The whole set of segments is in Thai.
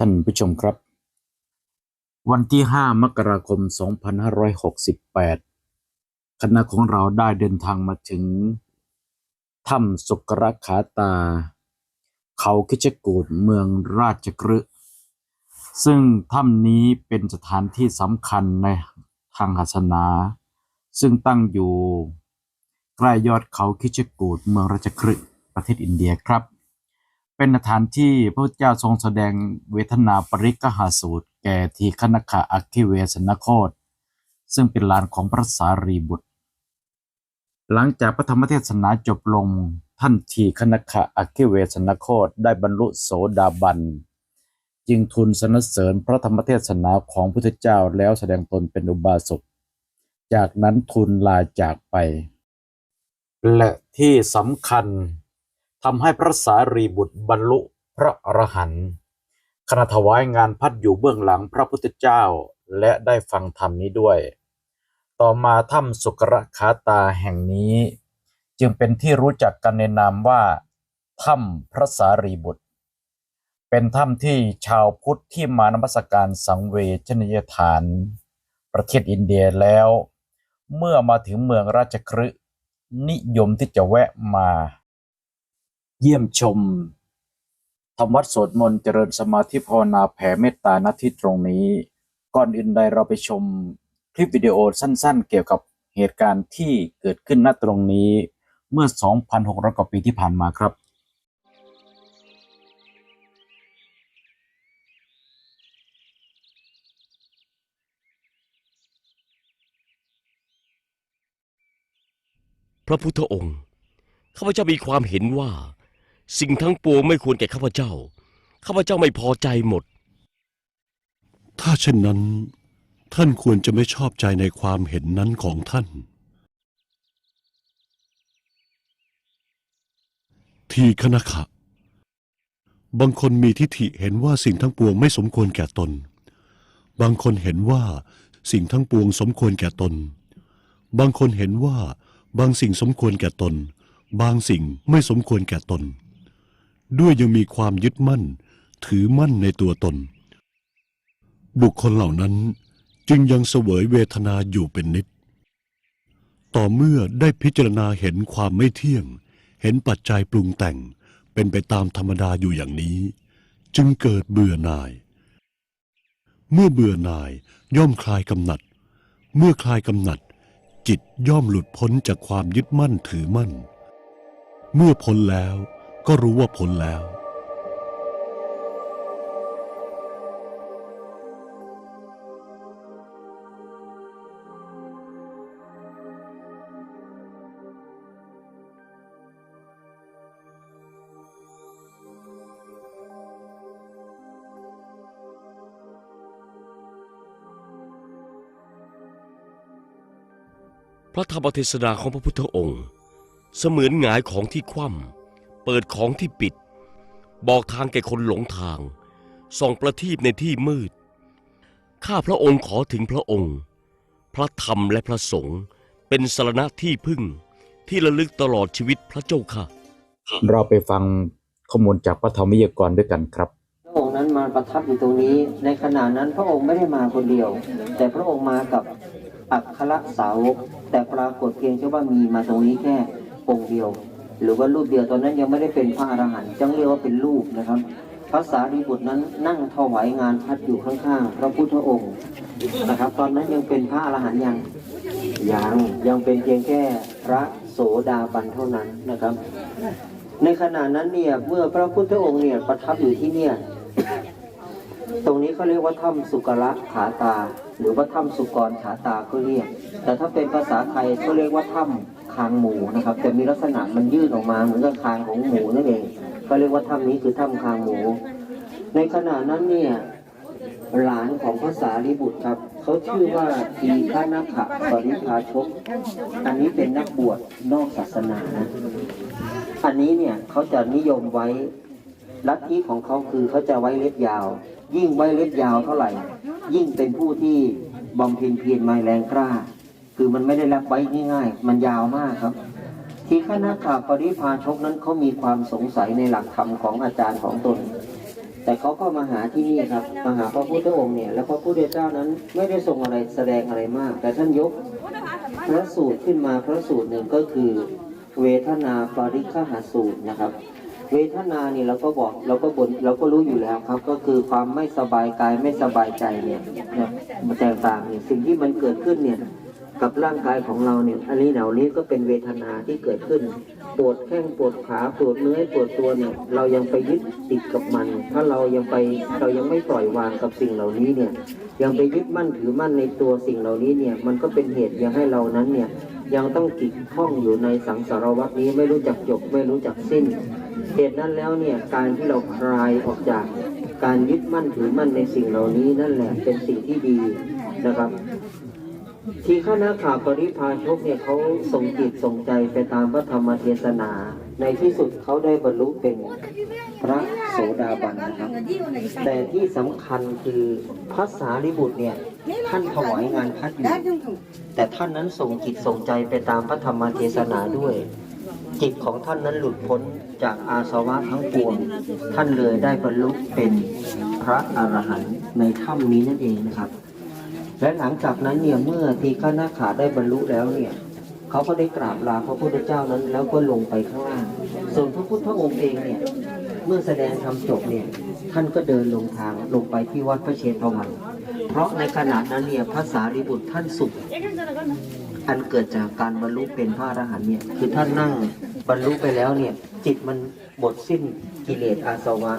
ท่านผู้ชมครับ วันที่ 5 มกราคม 2568 คณะของเราได้เดินทางมาถึงถ้ำสุกรขาตา เขาคิชกูดเมืองราชกฤห์ซึ่งถ้ำนี้เป็นสถานที่สำคัญในทางศาสนา ซึ่งตั้งอยู่ใกล้ยอดเขาคิชกูดเมืองราชกฤห์ประเทศอินเดียครับ เป็นสถานที่พระพุทธเจ้าทรงแสดงเวทนาปริกหาสูตร แก่ทีคณคาอัคคิเวสนโคตซึ่งเป็นลานของพระสารีบุตร หลังจากพระธรรมเทศนาจบลงท่านทีคณคาอัคคิเวสนโคตได้บรรลุโสดาบัน จึงทูลสรรเสริญพระธรรมเทศนาของพุทธเจ้าแล้วแสดงตนเป็นอุบาสกจากนั้นทูลลาจากไป และที่สำคัญ ทำให้พระสารีบุตรบรรลุพระอรหันต์ขณะถวายงานพัดอยู่เบื้องหลังพระพุทธเจ้าและได้ฟังธรรมนี้ด้วย ต่อมาถ้ำสุกรขาตาแห่งนี้ จึงเป็นที่รู้จักกันในนามว่าถ้ำพระสารีบุตร เป็นถ้ำที่ชาวพุทธที่มานมัสการสังเวชนียฐาน ประเทศอินเดียแล้ว เมื่อมาถึงเมืองราชคฤห์นิยมที่จะแวะมา เยี่ยมชมทำวัดสวดมนต์เจริญสมาธิภาวนาแผ่เมตตาณที่ตรงนี้ ก่อนอื่นใดเราไปชมคลิปวิดีโอสั้นๆ เกี่ยวกับเหตุการณ์ที่เกิดขึ้นณตรงนี้เมื่อ 2,600 กว่าปีที่ผ่านมาครับพระพุทธองค์ ข้าพเจ้ามีความเห็นว่า สิ่งทั้งปวงไม่ควรแก่ข้าพเจ้า ข้าพเจ้าไม่พอใจหมด ถ้าเช่นนั้น ท่านควรจะไม่ชอบใจในความเห็นนั้นของท่าน ทีคณขะบางคนมีทิฏฐิเห็นว่าสิ่งทั้งปวงไม่สมควรแก่ตน บางคนเห็นว่าสิ่งทั้งปวงสมควรแก่ตน บางคนเห็นว่าบางสิ่งสมควรแก่ตน บางสิ่งไม่สมควรแก่ตน ด้วยยังมีความยึดมั่น ถือมั่นในตัวตน บุคคลเหล่านั้นจึงยังเสวยเวทนาอยู่เป็นนิด ต่อเมื่อได้พิจารณาเห็นความไม่เที่ยง เห็นปัจจัยปรุงแต่งเป็นไปตามธรรมดาอยู่อย่างนี้ จึงเกิดเบื่อหน่าย เมื่อเบื่อหน่ายย่อมคลายกำหนัด เมื่อคลายกำหนัด จิตย่อมหลุดพ้นจากความยึดมั่นถือมั่น เมื่อพ้นแล้ว ก็รู้ว่าพ้นแล้ว พระธรรมเทศนาของพระพุทธองค์ เสมือนหงายของที่คว่ำ เปิดของที่ปิด บอกทางแก่คนหลงทาง ส่องประทีปในที่มืด ข้าพระองค์ขอถึงพระองค์ พระธรรมและพระสงฆ์เป็นสรณะที่พึ่งที่ระลึกตลอดชีวิตพระเจ้าค่ะ เราไปฟังข้อมูลจากพระธรรมวิทยากรด้วยกันครับ พระองค์นั้นมาประทับอยู่ตรงนี้ ในขณะนั้นพระองค์ไม่ได้มาคนเดียว แต่พระองค์มากับอัครสาวกแต่ปรากฏเพียงแค่ว่ามีมาตรงนี้แค่องค์เดียว หรือว่ารูปเดียวตอนนั้นยังไม่ได้เป็นพระอรหันต์จังเรียกว่าเป็นรูปนะครับพระสารีบุตรนั้นนั่งถวายงานพัดอยู่ข้างๆพระพุทธองค์นะครับ ตอนนั้นยังเป็นพระอรหันต์ยังยังยังเป็นเพียงแค่พระโสดาบันเท่านั้นนะครับ ในขณะนั้นเนี่ยเมื่อพระพุทธองค์เนี่ยประทับอยู่ที่เนี่ยตรงนี้เขาเรียกว่าถ้ำสุกระขาตา หรือว่าถ้ำสุกรขาตาก็เรียก แต่ถ้าเป็นภาษาไทยก็เรียกว่าถ้ำ คางหมูนะครับแต่มีลักษณะมันยื่นออกมาเหมือนกับคางของหมูนั่นเองก็เรียกว่าถ้ำนี้คือถ้ำคางหมู ในขณะนั้นเนี่ยหลานของพระสารีบุตรครับเขาชื่อว่าทีฆานาขะปริพาชก อันนี้เป็นนักบวชนอกศาสนานะอันนี้เนี่ยเขาจะนิยมไว้ลัทธิของเขาคือเขาจะไว้เล็บยาว ยิ่งไว้เล็บยาวเท่าไหร่ ยิ่งเป็นผู้ที่บำเพ็ญเพียรมาแรงกล้า คือมันไม่ได้รับไว้ง่าย ๆ มันยาวมากครับ ที่คณะขาปริพาชกนั้นเขามีความสงสัยในหลักธรรมของอาจารย์ของตน แต่เขาก็มาหาที่นี่ครับมาหาพระพุทธองค์เนี่ย แล้วพระพุทธเจ้านั้นไม่ได้ทรงอะไรแสดงอะไรมาก แต่ท่านยกพระสูตรขึ้นมาพระสูตรหนึ่งก็คือ เวทนาปริฆหาสูตรนะครับเวทนานี่เราก็บอกเราก็บนเราก็รู้อยู่แล้วครับ ก็คือความไม่สบายกายไม่สบายใจเนี่ยนะมันแตกต่างเนี่ยสิ่งที่มันเกิดขึ้นเนี่ย กับร่างกายของเราเนี่ยอันนี้เหล่านี้ก็เป็นเวทนาที่เกิดขึ้น ปวดแข้งปวดขาปวดเนื้อปวดตัวเนี่ยเรายังไปยึดติดกับมัน ถ้าเรายังไปเรายังไม่ปล่อยวางกับสิ่งเหล่านี้เนี่ยยังไปยึดมั่นถือมั่นในตัวสิ่งเหล่านี้เนี่ยมันก็เป็นเหตุยังให้เรานั้นเนี่ยยังต้องติดข้องอยู่ในสังสารวัฏนี้ไม่รู้จักจบไม่รู้จักสิ้นเหตุนั้นแล้วเนี่ยการที่เราคลายออกจากการยึดมั่นถือมั่นในสิ่งเหล่านี้นั่นแหละเป็นสิ่งที่ดีนะครับ ที่คณะข่าวปริพาชกเนี่ยเขาส่งจิตส่งใจไปตามพระธรรมเทศนา ในที่สุดเขาได้บรรลุเป็นพระโสดาบันนะครับ แต่ที่สำคัญคือพระสารีบุตรเนี่ยท่านถวายงานพัดอยู่แต่ท่านนั้นส่งจิตส่งใจไปตามพระธรรมเทศนาด้วย จิตของท่านนั้นหลุดพ้นจากอาสวะทั้งปวง ท่านเลยได้บรรลุเป็นพระอรหันต์ในถ้ำนี้นั่นเองนะครับ และหลังจากนั้นเนี่ยเมื่อทีฆนาขาได้บรรลุแล้วเนี่ยเขาก็ได้กราบลาพระพุทธเจ้านั้น แล้วก็ลงไปข้างล่าง ส่วนพระพุทธองค์เองเนี่ยเมื่อแสดงธรรมจบเนี่ยท่านก็เดินลงทางลงไปที่วัดพระเชตวัน เพราะในขณะนั้นเนี่ยพระสารีบุตรท่านสุข อันเกิดจากการบรรลุเป็นพระอรหันต์เนี่ยคือท่านนั่งบรรลุไปแล้วเนี่ยจิตมันหมดสิ้นกิเลสอาสวะ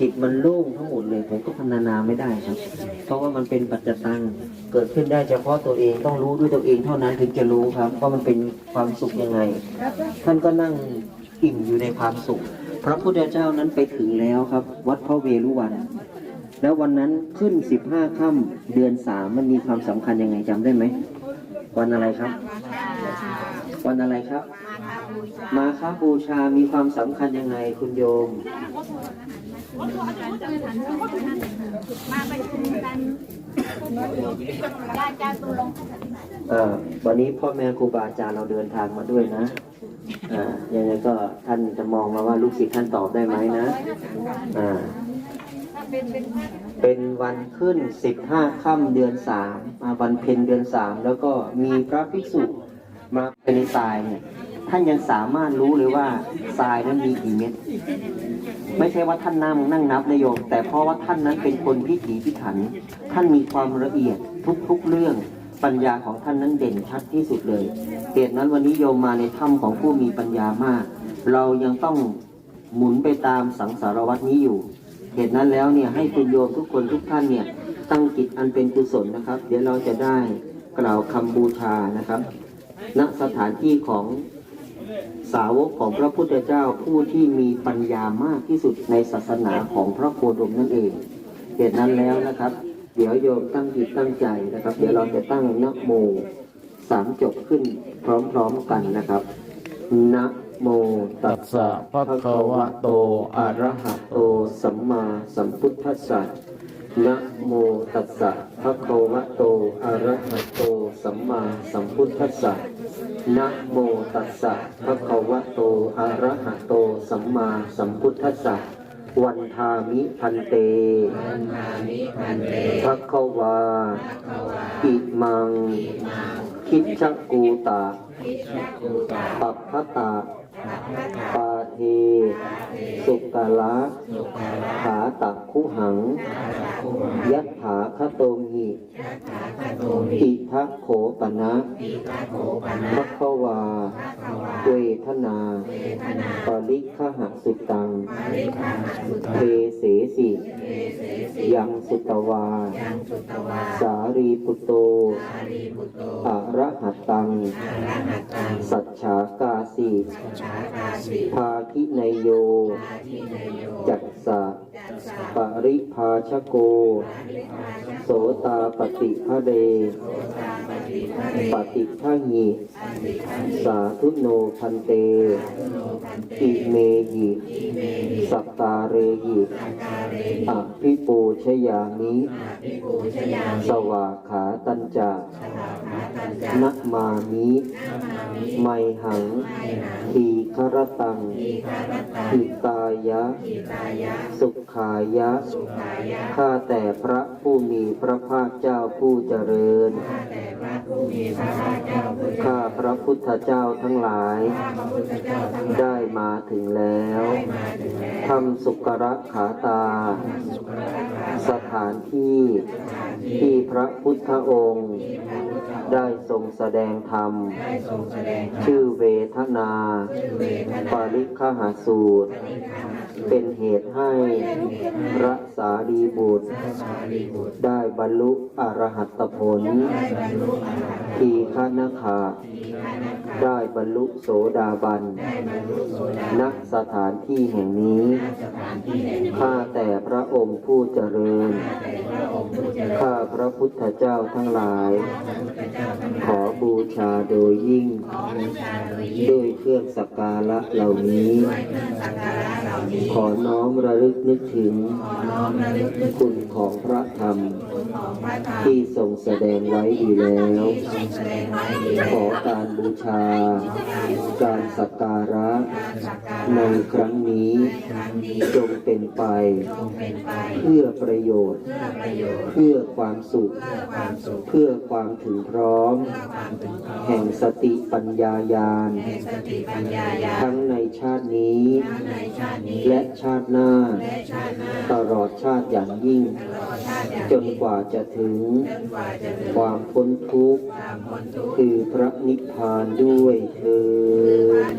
จิตมันโล่งทั้งหมดเลย ผมก็พรรณนาไม่ได้ครับ เพราะว่ามันเป็นปัจจตังเกิดขึ้นได้เฉพาะตัวเองต้องรู้ด้วยตัวเองเท่านั้นถึงจะรู้ครับว่ามันเป็นความสุขยังไง ท่านก็นั่งอิ่มอยู่ในความสุข พระพุทธเจ้านั้นไปถึงแล้วครับ วัดพระเวรุวัน แล้ววันนั้นขึ้นสิบห้าค่ำเดือนสามมันมีความสำคัญยังไงจำได้ไหมวันอะไรครับ วันอะไรครับ มาคาบูชา มีความสำคัญยังไงคุณโยม มาประชุมกันอาจารย์ตุลงเอ่อวันนี้พ่อแม่ครูบาอาจารย์เราเดินทางมาด้วยนะอ่ายังไงก็ท่านจะมองมาว่าลูกศิษย์ท่านตอบได้ไหมนะอ่าเป็นวันขึ้นสิบห้าค่ำเดือนสามมาวันเพ็ญเดือนสามแล้วก็มีพระภิกษุมาเป็นในทรายเนี่ย ท่านยังสามารถรู้เลยว่าทรายนั้นมีกี่เม็ด ไม่ใช่ว่าท่านนั่งนั่งนับนายโยมแต่เพราะว่าท่านนั้นเป็นคนพิถีพิถัน ท่านมีความละเอียดทุกๆเรื่องปัญญาของท่านนั้นเด่นชัดที่สุดเลยเหตุนั้นวันนี้โยมมาในถ้ำของผู้มีปัญญามาก เรายังต้องหมุนไปตามสังสารวัตนี้อยู่ เหตุนั้นแล้วเนี่ยให้คุณโยมทุกคนทุกท่านเนี่ยตั้งจิตอันเป็นกุศลนะครับ เดี๋ยวเราจะได้กล่าวคำบูชานะครับ ณสถานที่ของ สาวกของพระพุทธเจ้าผู้ที่มีปัญญามากที่สุดในศาสนาของพระโคดมนั่นเองเหตุนั้นแล้วนะครับ เดี๋ยวโยมตั้งจิตตั้งใจนะครับ เดี๋ยวเราจะตั้งนะโมสามจบขึ้นพร้อมๆกันนะครับนะโมตัสสะภะคะวะโต อะระหะโต สัมมาสัมพุทธัสสะนะโมตัสสะภะคะวะโต อะระหะโต สัมมาสัมพุทธัสสะนะโม ตัสสะภะคะวะโตอะระหะโตสัมมาสัมพุทธัสสะวันทามิพันเตภะคะวาอิมัง คิดจักกูตาปัปพะตาปาเท สุกาละขาตักคุหัง ยัตถาคโตมิอิทัคโขปนะมัคควา เวทนา ปริคหสุตังเทเสสิ ยังสุตวา สารีปุตโตอะระหัตตัง สัจฉากาสิ ภาคินยโย จักสะ ปริภาชโก โสตาปฏิภะเดปฏิฆะหิสาธุโนพันเต อิเมหิสัปตาเรหิอภิปูชยามิสวาขาตัญจานะมามิไมหังทีครตังหิตาายะ สุขายะ ข้าแต่พระผู้มีพระภาคเจ้าผู้เจริญ ข้าพระพุทธเจ้าทั้งหลาย ได้มาถึงแล้วทำสุกระขาตา สถานที่ที่พระพุทธองค์ ได้ทรงแสดงธรรม ชื่อเวทนาปาริคหาสูตร เป็นเหตุให้พระสารีบุตร ได้บรรลุอรหัตผลทีฆนาคา ได้บรรลุโสดาบันณสถานที่แห่งนี้ ข้าแต่พระองค์ผู้เจริญ ข้าพระพุทธเจ้าทั้งหลาย ขอบูชาโดยยิ่ง ด้วยเครื่องสักการะเหล่านี้ ขอน้อมระลึกนึกถึง คุณของพระธรรม ที่ทรงแสดงไว้ดีแล้ว ขอการบูชา การสักการะ ในครั้งนี้จงเป็นไป เพื่อประโยชน์ เพื่อความสุข เพื่อความถึงพร้อม แห่งสติปัญญายาณทั้งในชาตินี้ และชาติหน้า ตลอดชาติอย่างยิ่ง จนกว่าจะถึง ความพ้นทุกข์ คือพระนิพพานด้วยเถิด